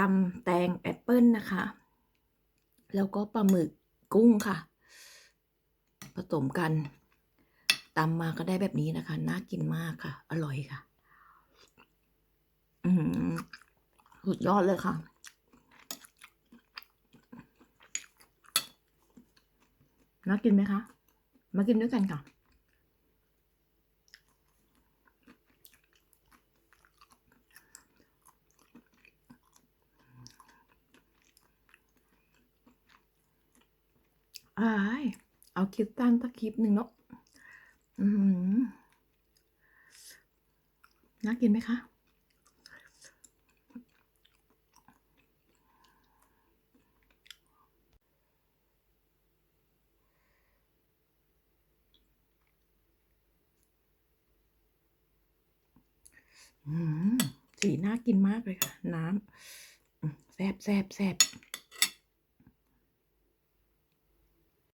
ตำแตงแอปเปิลนะคะ แล้วก็ปลาหมึกกุ้งค่ะ ผสมกันตำมาก็ได้แบบนี้นะคะ น่ากินมากค่ะ อร่อยค่ะ อืมสุดยอดเลยค่ะ น่ากินไหมคะ มากินด้วยกันค่ะ อายเอาคลิปตั้นสักคลิปหนึ่งเนาะน่ากินไหมคะ สีน่ากินมากเลยค่ะ น้ำแซบแซบแซบ